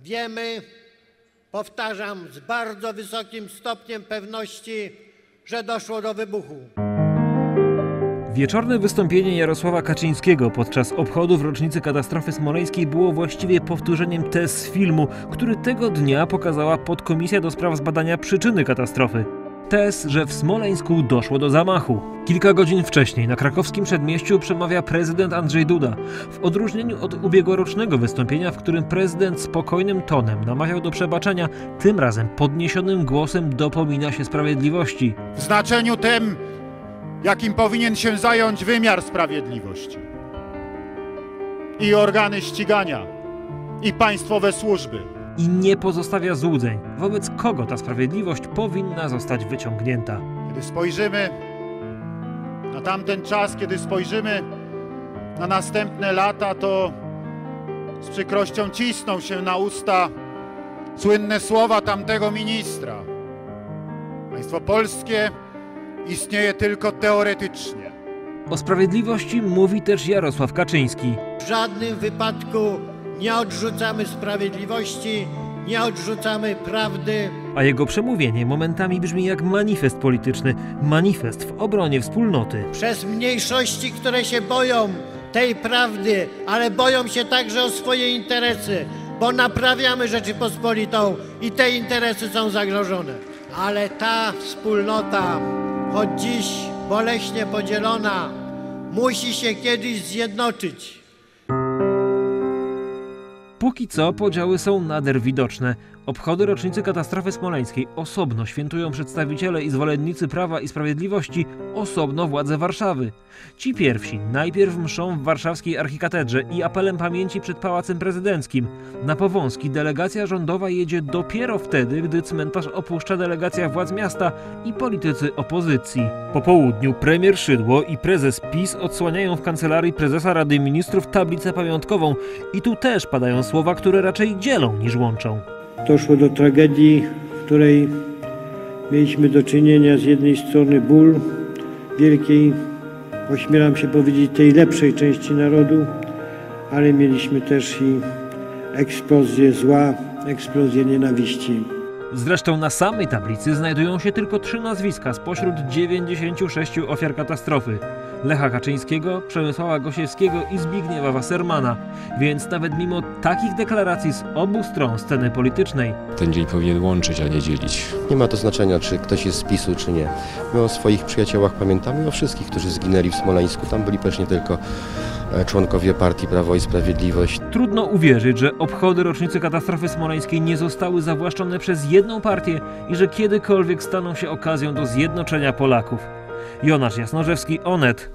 Wiemy, powtarzam, z bardzo wysokim stopniem pewności, że doszło do wybuchu. Wieczorne wystąpienie Jarosława Kaczyńskiego podczas obchodów rocznicy katastrofy smoleńskiej było właściwie powtórzeniem tez filmu, który tego dnia pokazała podkomisja do spraw zbadania przyczyny katastrofy. Tez, że w Smoleńsku doszło do zamachu. Kilka godzin wcześniej na krakowskim przedmieściu przemawia prezydent Andrzej Duda. W odróżnieniu od ubiegłorocznego wystąpienia, w którym prezydent spokojnym tonem namawiał do przebaczenia, tym razem podniesionym głosem dopomina się sprawiedliwości. w znaczeniu tym, jakim powinien się zająć wymiar sprawiedliwości. I organy ścigania, i państwowe służby. I nie pozostawia złudzeń, wobec kogo ta sprawiedliwość powinna zostać wyciągnięta. Kiedy spojrzymy na tamten czas, kiedy spojrzymy na następne lata, to z przykrością cisną się na usta słynne słowa tamtego ministra. Państwo polskie istnieje tylko teoretycznie. O sprawiedliwości mówi też Jarosław Kaczyński. W żadnym wypadku nie odrzucamy sprawiedliwości, nie odrzucamy prawdy. A jego przemówienie momentami brzmi jak manifest polityczny, manifest w obronie wspólnoty. Przez mniejszości, które się boją tej prawdy, ale boją się także o swoje interesy, bo naprawiamy Rzeczypospolitą i te interesy są zagrożone. Ale ta wspólnota, choć dziś boleśnie podzielona, musi się kiedyś zjednoczyć. Póki co podziały są nader widoczne. Obchody rocznicy katastrofy smoleńskiej osobno świętują przedstawiciele i zwolennicy prawa i sprawiedliwości, osobno władze Warszawy. Ci pierwsi najpierw mszą w warszawskiej archikatedrze i apelem pamięci przed Pałacem Prezydenckim. Na Powązki delegacja rządowa jedzie dopiero wtedy, gdy cmentarz opuszcza delegacja władz miasta i politycy opozycji. Po południu premier Szydło i prezes PiS odsłaniają w kancelarii prezesa Rady Ministrów tablicę pamiątkową i tu też padają słowa, które raczej dzielą niż łączą. doszło do tragedii, w której mieliśmy do czynienia z jednej strony ból wielkiej, ośmielam się powiedzieć, tej lepszej części narodu, ale mieliśmy też i eksplozję zła, eksplozję nienawiści. Zresztą na samej tablicy znajdują się tylko trzy nazwiska spośród 96 ofiar katastrofy. Lecha Kaczyńskiego, Przemysława Gosiewskiego i Zbigniewa Wassermana. Więc nawet mimo takich deklaracji z obu stron sceny politycznej, Ten dzień powinien łączyć, a nie dzielić. Nie ma to znaczenia, czy ktoś jest z PiSu, czy nie. My o swoich przyjaciołach pamiętamy, o wszystkich, którzy zginęli w Smoleńsku. Tam byli też nie tylko e, członkowie partii Prawo i Sprawiedliwość. trudno uwierzyć, że obchody rocznicy katastrofy smoleńskiej nie zostały zawłaszczone przez jedną partię i że kiedykolwiek staną się okazją do zjednoczenia Polaków. Jonasz Jasnorzewski, Onet,